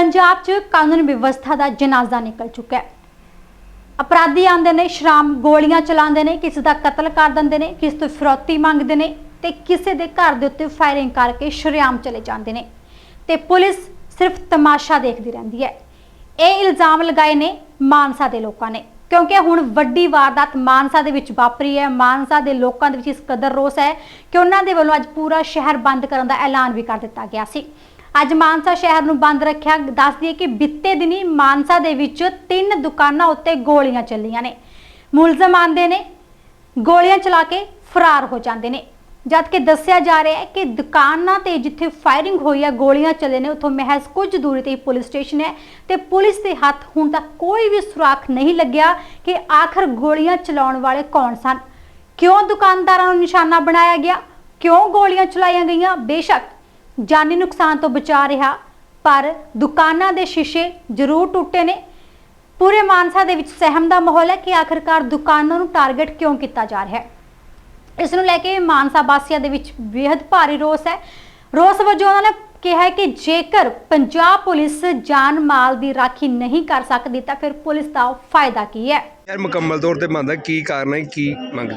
ਪੰਜਾਬ 'ਚ ਕਾਨੂੰਨ ਵਿਵਸਥਾ ਦਾ ਜਨਾਜ਼ਾ ਨਿਕਲ ਚੁੱਕਾ ਹੈ। ਅਪਰਾਧੀ ਆਉਂਦੇ ਨੇ ਸ਼ਰਾਮ ਗੋਲੀਆਂ ਚਲਾਉਂਦੇ ਨੇ, ਕਿਸੇ ਦਾ ਕਤਲ ਕਰ ਦਿੰਦੇ ਨੇ, ਕਿਸੇ ਤੋਂ ਫਿਰੌਤੀ ਮੰਗਦੇ ਨੇ ਤੇ ਕਿਸੇ ਦੇ ਘਰ ਦੇ ਉੱਤੇ ਫਾਇਰਿੰਗ ਕਰਕੇ ਸ਼ਰੇਆਮ ਚਲੇ ਜਾਂਦੇ ਨੇ। ਤੇ ਪੁਲਿਸ ਸਿਰਫ ਤਮਾਸ਼ਾ ਦੇਖਦੀ ਰਹਿੰਦੀ ਹੈ। ਇਹ ਇਲਜ਼ਾਮ ਲਗਾਏ ਨੇ ਮਾਨਸਾ ਦੇ ਲੋਕਾਂ ਨੇ, ਕਿਉਂਕਿ ਹੁਣ ਵੱਡੀ ਵਾਰਦਾਤ ਮਾਨਸਾ ਦੇ ਵਿੱਚ ਵਾਪਰੀ ਹੈ। ਮਾਨਸਾ ਦੇ ਲੋਕਾਂ ਦੇ ਵਿੱਚ ਇਸ ਕਦਰ ਰੋਸ ਹੈ ਕਿ ਉਹਨਾਂ ਦੇ ਵੱਲੋਂ ਅੱਜ ਪੂਰਾ ਸ਼ਹਿਰ ਬੰਦ ਕਰਨ ਦਾ ਐਲਾਨ ਵੀ ਕਰ ਦਿੱਤਾ ਗਿਆ ਸੀ। ਅੱਜ ਮਾਨਸਾ ਸ਼ਹਿਰ ਨੂੰ ਬੰਦ ਰੱਖਿਆ ਦੱਸ ਦਈਏ ਕਿ ਬਿੱਤੇ ਦਿਨੀ ਮਾਨਸਾ ਦੇ ਵਿੱਚ ਤਿੰਨ ਦੁਕਾਨਾਂ ਉੱਤੇ ਗੋਲੀਆਂ ਚੱਲੀਆਂ ਨੇ। ਮੁਲਜ਼ਮ ਆਂਦੇ ਨੇ, ਗੋਲੀਆਂ ਚਲਾ ਕੇ ਫਰਾਰ ਹੋ ਜਾਂਦੇ ਨੇ। ਜਦ ਕਿ ਦੱਸਿਆ ਜਾ ਰਿਹਾ ਹੈ ਕਿ ਦੁਕਾਨਾਂ ਤੇ ਜਿੱਥੇ ਫਾਇਰਿੰਗ ਹੋਈ ਹੈ ਗੋਲੀਆਂ ਚੱਲੇ ਨੇ, ਉੱਥੋਂ ਮਹਿਜ਼ ਕੁਝ ਦੂਰੀ ਤੇ ਪੁਲਿਸ ਸਟੇਸ਼ਨ ਹੈ ਤੇ ਪੁਲਿਸ ਦੇ ਹੱਥ ਹੁਣ ਤੱਕ ਕੋਈ ਵੀ ਸੁਰਾਖ ਨਹੀਂ ਲੱਗਿਆ ਕਿ ਆਖਰ ਗੋਲੀਆਂ ਚਲਾਉਣ ਵਾਲੇ ਕੌਣ ਸਨ। ਕਿਉਂ ਦੁਕਾਨਦਾਰਾਂ ਨੂੰ ਨਿਸ਼ਾਨਾ ਬਣਾਇਆ ਗਿਆ? ਕਿਉਂ ਗੋਲੀਆਂ ਚਲਾਈਆਂ ਗਈਆਂ? ਬੇਸ਼ੱਕ ਜਾਨੀ ਨੁਕਸਾਨ ਤੋਂ ਬਚਾ ਰਿਹਾ, ਪਰ ਦੁਕਾਨਾਂ ਦੇ ਸ਼ੀਸ਼ੇ ਜ਼ਰੂਰ ਟੁੱਟੇ ਨੇ। ਪੂਰੇ ਮਾਨਸਾ ਦੇ ਵਿੱਚ ਸਹਿਮ ਦਾ ਮਾਹੌਲ ਹੈ ਕਿ ਆਖਰਕਾਰ ਦੁਕਾਨਾਂ ਨੂੰ ਟਾਰਗੇਟ ਕਿਉਂ ਕੀਤਾ ਜਾ ਰਿਹਾ ਹੈ। ਇਸ ਨੂੰ ਲੈ ਕੇ ਮਾਨਸਾ ਵਾਸੀਆਂ ਦੇ ਵਿੱਚ ਬੇहद ਭਾਰੀ ਰੋਸ ਹੈ। ਰੋਸ ਵਜੋਂ ਉਹਨਾਂ ਨੇ ਕਿਹਾ ਹੈ ਕਿ ਜੇਕਰ ਪੰਜਾਬ ਪੁਲਿਸ ਜਾਨ ਮਾਲ ਦੀ ਰਾਖੀ ਨਹੀਂ ਕਰ ਸਕਦੀ ਤਾਂ ਫਿਰ ਪੁਲਿਸ ਦਾ ਫਾਇਦਾ ਕੀ ਹੈ? ਯਾਰ ਮੁਕੰਮਲ ਤੌਰ ਤੇ ਬੰਦਾ ਕੀ ਕਾਰਨ ਹੈ, ਕੀ ਮੰਗ?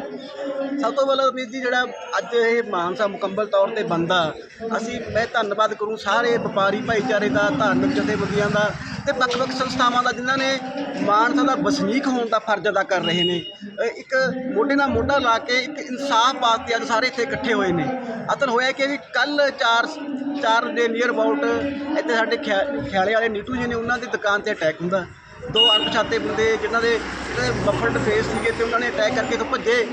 ਸਭ ਤੋਂ ਪਹਿਲਾਂ ਵੀਰ ਜੀ ਜਿਹੜਾ ਅੱਜ ਇਹ ਮਾਨਸਾ ਮੁਕੰਮਲ ਤੌਰ ਤੇ ਬੰਦਾ, ਅਸੀਂ ਮੈਂ ਧੰਨਵਾਦ ਕਰੂੰ ਸਾਰੇ ਵਪਾਰੀ ਭਾਈਚਾਰੇ ਦਾ, ਧਾਰਮਿਕ ਜਥੇਬੰਦੀਆਂ ਦਾ ਤੇ ਵੱਖ-ਵੱਖ ਸੰਸਥਾਵਾਂ ਦਾ ਜਿਨ੍ਹਾਂ ਨੇ ਮਾਨਸਾ ਦਾ ਵਸਨੀਕ ਹੋਣ ਦਾ ਫਰਜ਼ ਅਦਾ ਕਰ ਰਹੇ ਨੇ। ਇੱਕ ਮੋਢੇ ਨਾਲ ਮੋਢਾ ਲਾ ਕੇ ਇੱਕ ਇਨਸਾਫ ਵਾਸਤੇ ਅੱਜ ਸਾਰੇ ਇੱਥੇ ਇਕੱਠੇ ਹੋਏ ਨੇ। ਅਤਲ ਹੋਇਆ ਕਿ ਵੀ ਕੱਲ 4 4 ਦੇ ਨੀਅਰ ਅਬਾਊਟ ਇੱਥੇ ਸਾਡੇ ਖਿਆ- ਖਿਆਲੇ ਵਾਲੇ ਨੀਟੂ ਜੀ ਨੇ ਉਹਨਾਂ ਦੀ ਦੁਕਾਨ ਤੇ ਅਟੈਕ ਹੁੰਦਾ। ਦੋ ਅਣਪਛਾਤੇ ਬੰਦੇ ਜਿਨ੍ਹਾਂ ਦੇ ਜਿਹੜੇ ਮਫਲਡ ਫੇਸ ਸੀਗੇ ਤੇ ਉਹਨਾਂ ਨੇ ਅਟੈਕ ਕਰਕੇ ਤੋਂ ਭੱਜੇ।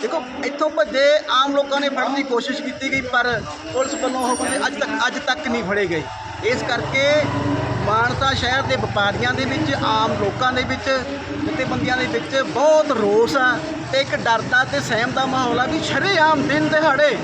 ਦੇਖੋ, ਇੱਥੋਂ ਭੱਜੇ ਆਮ ਲੋਕਾਂ ਨੇ ਫੜਨ ਦੀ ਕੋਸ਼ਿਸ਼ ਕੀਤੀ ਗਈ, ਪਰ ਪੁਲਿਸ ਵੱਲੋਂ ਉਹ ਬੰਦੇ ਅੱਜ ਤੱਕ ਅੱਜ ਤੱਕ ਨਹੀਂ ਫੜੇ ਗਏ। ਇਸ ਕਰਕੇ ਮਾਨਸਾ ਸ਼ਹਿਰ ਦੇ ਵਪਾਰੀਆਂ ਦੇ ਵਿੱਚ, ਆਮ ਲੋਕਾਂ ਦੇ ਵਿੱਚ, ਜਥੇਬੰਦੀਆਂ ਦੇ ਵਿੱਚ ਬਹੁਤ ਰੋਸ ਆ ਤੇ ਇੱਕ ਡਰ ਦਾ ਤੇ ਸਹਿਮ ਦਾ ਮਾਹੌਲ ਆ ਵੀ ਸ਼ਰੇਆਮ ਦਿਨ ਦਿਹਾੜੇ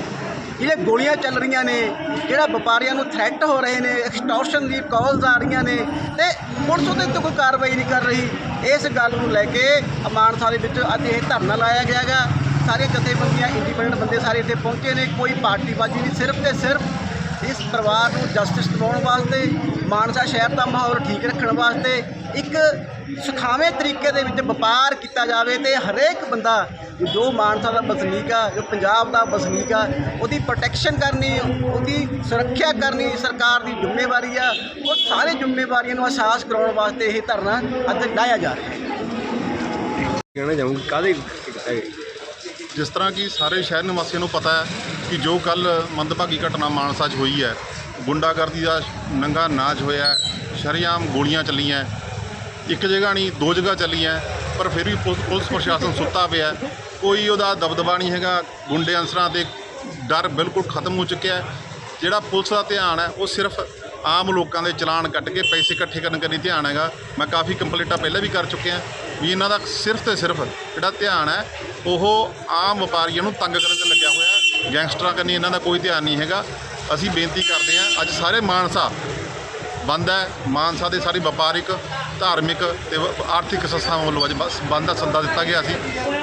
ਜਿਹੜੇ ਗੋਲੀਆਂ ਚੱਲ ਰਹੀਆਂ ਨੇ, ਜਿਹੜਾ ਵਪਾਰੀਆਂ ਨੂੰ ਥ੍ਰੈਟ ਹੋ ਰਹੇ ਨੇ ਐਕਸਟੋਰਸ਼ਨ ਦੀ ਕਾਲਸ ਆ ਰਹੀਆਂ ਨੇ ਤੇ ਪੁਲਿਸ ਉਹਦੇ ਤੇ ਕੋਈ ਕਾਰਵਾਈ ਨਹੀਂ ਕਰ ਰਹੀ। ਇਸ ਗੱਲ ਨੂੰ ਲੈ ਕੇ ਮਾਨਸਾ ਦੇ ਵਿੱਚ ਅੱਜ ਇਹ ਧਰਨਾ ਲਾਇਆ ਗਿਆ ਗਾ ਸਾਰੇ ਜਥੇਬੰਦੀਆਂ, ਇੰਡੀਪੈਂਡੈਂਟ ਬੰਦੇ ਸਾਰੇ ਇੱਥੇ ਪਹੁੰਚੇ ਨੇ, ਕੋਈ ਪਾਰਟੀਬਾਜ਼ੀ ਨਹੀਂ, ਸਿਰਫ ਤੇ ਸਿਰਫ ਇਸ ਪਰਿਵਾਰ ਨੂੰ ਜਸਟਿਸ ਦਿਵਾਉਣ ਵਾਸਤੇ, ਮਾਨਸਾ ਸ਼ਹਿਰ ਦਾ ਮਾਹੌਲ ਠੀਕ ਰੱਖਣ ਵਾਸਤੇ ਇੱਕ ਸੁਖਾਵੇਂ ਤਰੀਕੇ ਦੇ ਵਿੱਚ ਵਪਾਰ ਕੀਤਾ ਜਾਵੇ ਤੇ ਹਰੇਕ ਬੰਦਾ ਜੋ ਮਾਨਸਾ ਦਾ ਵਸਨੀਕ ਆ, ਜੋ ਪੰਜਾਬ ਦਾ ਵਸਨੀਕ ਆ, ਉਹਦੀ ਪ੍ਰੋਟੈਕਸ਼ਨ ਕਰਨੀ, ਉਹਦੀ ਸੁਰੱਖਿਆ ਕਰਨੀ ਸਰਕਾਰ ਦੀ ਜ਼ਿੰਮੇਵਾਰੀ ਆ, ਉਹ ਸਾਰੇ ਜ਼ਿੰਮੇਵਾਰੀਆਂ ਨੂੰ ਅਹਿਸਾਸ ਕਰਾਉਣ ਵਾਸਤੇ ਇਹ ਧਰਨਾ ਅੱਜ ਲਾਇਆ ਜਾ ਰਿਹਾ ਹੈ। ਕਹਿਣਾ ਚਾਹੂੰਗਾ ਕਾਦੇ ਜਿਸ ਤਰ੍ਹਾਂ ਕਿ ਸਾਰੇ ਸ਼ਹਿਰ ਨਿਵਾਸੀਆਂ ਨੂੰ ਪਤਾ ਹੈ ਕਿ ਜੋ ਕੱਲ ਮੰਦਭਾਗੀ ਘਟਨਾ ਮਾਨਸਾ 'ਚ ਹੋਈ ਹੈ ਗੁੰਡਾਗਰਦੀ ਦਾ ਨੰਗਾ ਨਾਚ ਹੋਇਆ ਹੈ, ਸ਼ਰੇਆਮ ਗੋਲੀਆਂ ਚੱਲੀਆਂ ਇੱਕ ਜਗ੍ਹਾ ਨਹੀਂ ਦੋ ਜਗ੍ਹਾ ਚੱਲੀਆਂ ਪਰ ਫਿਰ ਵੀ ਪੁਲਿਸ ਪੁਲਿਸ ਪ੍ਰਸ਼ਾਸਨ ਸੁੱਤਾ ਪਿਆ ਕੋਈ ਉਹਦਾ ਦਬਦਬਾ ਨਹੀਂ ਹੈਗਾ ਗੁੰਡੇ ਅਨਸਰਾਂ ਤੇ ਡਰ ਬਿਲਕੁਲ ਖਤਮ ਹੋ ਚੁੱਕਿਆ ਜਿਹੜਾ ਪੁਲਿਸ ਦਾ ਧਿਆਨ ਹੈ, ਉਹ ਸਿਰਫ ਆਮ ਲੋਕਾਂ ਦੇ ਚਲਾਨ ਕੱਟ ਕੇ ਪੈਸੇ ਇਕੱਠੇ ਕਰਨ ਕਰੀ ਧਿਆਨ ਹੈਗਾ। ਮੈਂ ਕਾਫੀ ਕੰਪਲੇਂਟਾਂ ਪਹਿਲਾਂ ਵੀ ਕਰ ਚੁੱਕਿਆ। ਵੀ ਇਹਨਾਂ ਦਾ ਸਿਰਫ ਤੇ ਸਿਰਫ ਜਿਹੜਾ ਧਿਆਨ ਹੈ, ਉਹ ਆਮ ਵਪਾਰੀਆਂ ਨੂੰ ਤੰਗ ਕਰਨ ਤੇ ਲੱਗਿਆ ਹੋਇਆ ਹੈ। ਗੈਂਗਸਟਰਾਂ ਕਰਨੀ ਇਹਨਾਂ ਦਾ ਕੋਈ ਧਿਆਨ ਨਹੀਂ ਹੈਗਾ। ਅਸੀਂ ਬੇਨਤੀ ਕਰਦੇ ਹਾਂ, ਅੱਜ ਸਾਰੇ ਮਾਨਸਾ ਬੰਦ ਹੈ। ਮਾਨਸਾ ਦੇ ਸਾਰੇ ਵਪਾਰਿਕ, ਧਾਰਮਿਕ ਤੇ ਆਰਥਿਕ ਸੰਸਥਾਵਾਂ ਵੱਲੋਂ ਅੱਜ ਬਸ ਬੰਦ ਦਾ ਸੱਦਾ ਦਿੱਤਾ ਗਿਆ ਸੀ।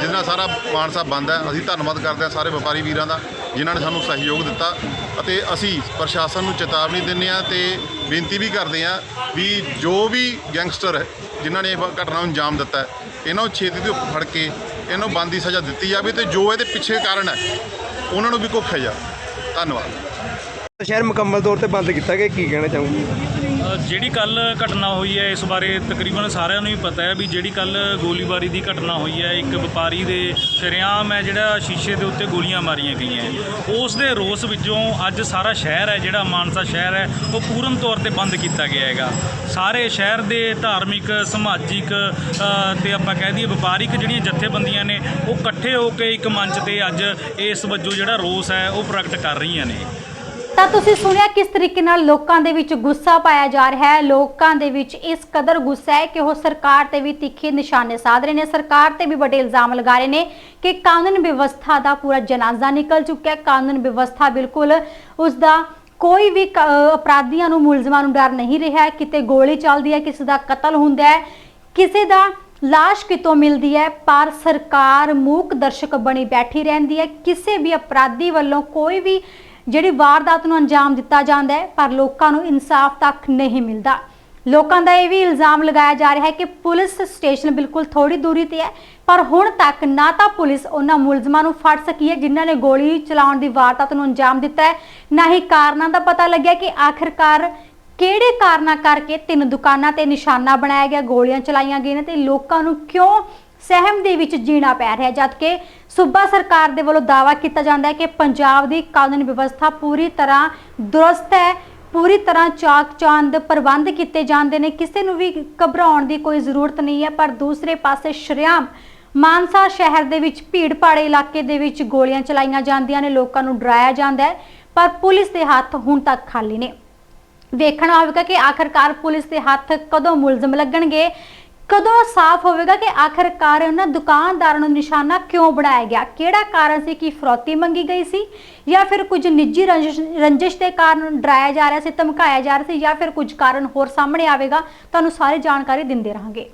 ਜਿਸ ਨਾਲ ਸਾਰਾ ਮਾਨਸਾ ਬੰਦ ਹੈ। ਅਸੀਂ ਧੰਨਵਾਦ ਕਰਦੇ ਹਾਂ ਸਾਰੇ ਵਪਾਰੀ ਵੀਰਾਂ ਦਾ। ਜਿਨ੍ਹਾਂ ਨੇ ਸਾਨੂੰ ਸਹਿਯੋਗ ਦਿੱਤਾ ਅਤੇ ਅਸੀਂ ਪ੍ਰਸ਼ਾਸਨ ਨੂੰ ਚੇਤਾਵਨੀ ਦਿੰਦੇ ਹਾਂ ਤੇ ਬੇਨਤੀ ਵੀ ਕਰਦੇ ਹਾਂ ਵੀ ਜੋ ਵੀ ਗੈਂਗਸਟਰ ਜਿਨ੍ਹਾਂ ਨੇ ਇਹ ਘਟਨਾ ਨੂੰ ਅੰਜਾਮ ਦਿੱਤਾ ਇਹਨਾਂ ਨੂੰ ਛੇਤੀ ਤੋਂ ਫੜ ਕੇ ਇਹਨਾਂ ਨੂੰ ਬੰਦੀ ਸਜ਼ਾ ਦਿੱਤੀ ਜਾਵੇ ਤੇ ਜੋ ਇਹਦੇ ਪਿੱਛੇ ਕਾਰਨ ਹੈ, ਉਹਨਾਂ ਨੂੰ ਵੀ ਘੋਖਿਆ ਜਾਵੇ ਧੰਨਵਾਦ। ਸ਼ਹਿਰ ਮੁਕੰਮਲ ਤੌਰ ਤੇ ਬੰਦ ਕੀਤਾ ਗਿਆ ਕੀ ਕਹਿਣਾ ਚਾਹੂੰਗੀ? ਜਿਹੜੀ ਕੱਲ ਘਟਨਾ ਹੋਈ ਹੈ ਇਸ ਬਾਰੇ ਤਕਰੀਬਨ ਸਾਰਿਆਂ ਨੂੰ ਹੀ ਪਤਾ ਹੈ ਵੀ ਜਿਹੜੀ ਕੱਲ ਗੋਲੀਬਾਰੀ ਦੀ ਘਟਨਾ ਹੋਈ ਹੈ ਇੱਕ ਵਪਾਰੀ ਦੇ ਸ਼ਰੇਆਮ ਹੈ ਜਿਹੜਾ ਸ਼ੀਸ਼ੇ ਦੇ ਉੱਤੇ ਗੋਲੀਆਂ ਮਾਰੀਆਂ ਗਈਆਂ ਉਸ ਦੇ ਰੋਸ ਵਿੱਚੋਂ ਅੱਜ ਸਾਰਾ ਸ਼ਹਿਰ ਹੈ ਜਿਹੜਾ ਮਾਨਸਾ ਸ਼ਹਿਰ ਹੈ ਉਹ ਪੂਰਨ ਤੌਰ ਤੇ ਬੰਦ ਕੀਤਾ ਗਿਆ ਹੈਗਾ। ਸਾਰੇ ਸ਼ਹਿਰ ਦੇ ਧਾਰਮਿਕ ਸਮਾਜਿਕ ਅ, ਤੇ ਆਪਾਂ ਕਹਿ ਦਈਏ ਵਪਾਰਿਕ ਜਿਹੜੀਆਂ ਜਥੇਬੰਦੀਆਂ ਨੇ ਉਹ ਇਕੱਠੇ ਹੋ ਕੇ ਇੱਕ ਮੰਚ ਤੇ ਅੱਜ ਇਸ ਵਜੋਂ ਜਿਹੜਾ ਰੋਸ ਹੈ ਉਹ ਪ੍ਰਗਟ ਕਰ ਰਹੀਆਂ ਨੇ। ਤਾਂ ਤੁਸੀਂ ਸੁਣਿਆ ਕਿਸ ਤਰੀਕੇ ਨਾਲ ਲੋਕਾਂ ਦੇ ਵਿੱਚ ਗੁੱਸਾ ਪਾਇਆ ਜਾ ਰਿਹਾ ਹੈ? ਲੋਕਾਂ ਦੇ ਵਿੱਚ ਇਸ ਕਦਰ ਗੁੱਸਾ ਹੈ ਕਿ ਉਹ ਸਰਕਾਰ ਤੇ ਵੀ ਤਿੱਖੇ ਨਿਸ਼ਾਨੇ ਸਾਧ ਰਹੇ ਨੇ। ਸਰਕਾਰ ਤੇ ਵੀ ਵੱਡੇ ਇਲਜ਼ਾਮ ਲਗਾ ਰਹੇ ਨੇ ਕਿ ਕਾਨੂੰਨ ਵਿਵਸਥਾ ਦਾ ਪੂਰਾ ਜਨਾਜ਼ਾ ਨਿਕਲ ਚੁੱਕਿਆ ਕਾਨੂੰਨ ਵਿਵਸਥਾ ਬਿਲਕੁਲ ਉਸ ਦਾ ਕੋਈ ਵੀ ਅਪਰਾਧੀਆਂ ਨੂੰ, ਮੁਲਜ਼ਮਾਂ ਨੂੰ ਡਰ ਨਹੀਂ ਰਿਹਾ ਕਿਤੇ ਗੋਲੀ ਚੱਲਦੀ ਹੈ, ਕਿਸੇ ਦਾ ਕਤਲ ਹੁੰਦਾ ਹੈ, ਕਿਸੇ ਦਾ ਲਾਸ਼ ਕਿਤੋਂ ਮਿਲਦੀ ਹੈ, ਪਰ ਸਰਕਾਰ ਮੂਕ ਦਰਸ਼ਕ ਬਣੀ ਬੈਠੀ ਰਹਿੰਦੀ ਹੈ। ਕਿਸੇ ਵੀ ਅਪਰਾਧੀ ਵੱਲੋਂ ਕੋਈ ਵੀ ਜਿਹੜੀ ਵਾਰਦਾਤ ਨੂੰ ਅੰਜਾਮ ਦਿੱਤਾ ਜਾਂਦਾ ਹੈ, ਪਰ ਲੋਕਾਂ ਨੂੰ ਇਨਸਾਫ ਤੱਕ ਨਹੀਂ ਮਿਲਦਾ। ਲੋਕਾਂ ਦਾ ਇਹ ਵੀ ਇਲਜ਼ਾਮ ਲਗਾਇਆ ਜਾ ਰਿਹਾ ਹੈ ਕਿ ਪੁਲਿਸ ਸਟੇਸ਼ਨ ਬਿਲਕੁਲ ਥੋੜੀ ਦੂਰੀ ਤੇ ਹੈ, ਪਰ ਹੁਣ ਤੱਕ ਨਾ ਤਾਂ ਪੁਲਿਸ ਉਹਨਾਂ ਮੁਲਜ਼ਮਾਂ ਨੂੰ ਫੜ ਸਕੀ ਹੈ, ਜਿਨ੍ਹਾਂ ਨੇ ਗੋਲੀ ਚਲਾਉਣ ਦੀ ਵਾਰਦਾਤ ਨੂੰ ਅੰਜਾਮ ਦਿੱਤਾ ਹੈ। ਨਾ ਹੀ ਕਾਰਨਾਂ ਦਾ ਪਤਾ ਲੱਗਿਆ ਕਿ ਆਖਿਰਕਾਰ ਕਿਹੜੇ ਕਾਰਨਾਂ ਕਰਕੇ ਤਿੰਨ ਦੁਕਾਨਾਂ ਤੇ ਨਿਸ਼ਾਨਾ ਬਣਾਇਆ ਗਿਆ, ਗੋਲੀਆਂ ਚਲਾਈਆਂ ਗਈਆਂ ਨੇ ਤੇ ਲੋਕਾਂ ਨੂੰ ਕਿਉਂ ਸਹਿਮ ਦੇ ਵਿੱਚ ਜੀਣਾ ਪੈ ਰਿਹਾ ਜਦਕਿ ਸੂਬਾ ਸਰਕਾਰ ਦੇ ਵੱਲੋਂ ਦਾਅਵਾ ਕੀਤਾ ਜਾਂਦਾ ਹੈ ਕਿ ਪੰਜਾਬ ਦੀ ਕਾਨੂੰਨ ਵਿਵਸਥਾ ਪੂਰੀ ਤਰ੍ਹਾਂ ਦੁਰਸਤ ਹੈ, ਪੂਰੀ ਤਰ੍ਹਾਂ ਚਾਕ ਚੰਦ ਪ੍ਰਬੰਧ ਕੀਤੇ ਜਾਂਦੇ ਨੇ। ਕਿਸੇ ਨੂੰ ਵੀ ਘਬਰਾਉਣ ਦੀ ਕੋਈ ਜ਼ਰੂਰਤ ਨਹੀਂ ਹੈ, ਪਰ ਦੂਸਰੇ ਪਾਸੇ ਸ਼ਰੇਆਮ ਮਾਨਸਾ ਸ਼ਹਿਰ ਦੇ ਵਿੱਚ ਭੀੜ ਭਾੜੇ ਇਲਾਕੇ ਦੇ ਵਿੱਚ ਗੋਲੀਆਂ ਚਲਾਈਆਂ ਜਾਂਦੀਆਂ ਨੇ, ਲੋਕਾਂ ਨੂੰ ਡਰਾਇਆ ਜਾਂਦਾ ਹੈ, ਪਰ ਪੁਲਿਸ ਦੇ ਹੱਥ ਹੁਣ ਤੱਕ ਖਾਲੀ ਨੇ। ਵੇਖਣਾ ਹੋਵੇਗਾ ਕਿ ਆਖਰਕਾਰ ਪੁਲਿਸ ਦੇ ਹੱਥ ਕਦੋਂ ਮੁਲਜ਼ਮ ਲੱਗਣਗੇ। ਕਦੋਂ ਸਾਫ਼ ਹੋਵੇਗਾ ਕਿ ਆਖਰਕਾਰ ਉਹਨਾਂ ਦੁਕਾਨਦਾਰਾਂ ਨੂੰ ਨਿਸ਼ਾਨਾ ਕਿਉਂ ਬਣਾਇਆ ਗਿਆ? ਕਿਹੜਾ ਕਾਰਨ ਸੀ ਕਿ ਫਰੋਤੀ ਮੰਗੀ ਗਈ ਸੀ? ਜਾਂ ਫਿਰ ਕੁਝ ਨਿੱਜੀ ਰੰਜਿਸ਼ ਰੰਜਿਸ਼ ਦੇ ਕਾਰਨ ਡਰਾਇਆ ਜਾ ਰਿਹਾ ਸੀ, ਧਮਕਾਇਆ ਜਾ ਰਿਹਾ ਸੀ, ਜਾਂ ਫਿਰ ਕੁਝ ਕਾਰਨ ਹੋਰ ਸਾਹਮਣੇ ਆਵੇਗਾ? ਤੁਹਾਨੂੰ ਸਾਰੀ ਜਾਣਕਾਰੀ ਦਿੰਦੇ ਰਹਾਂਗੇ।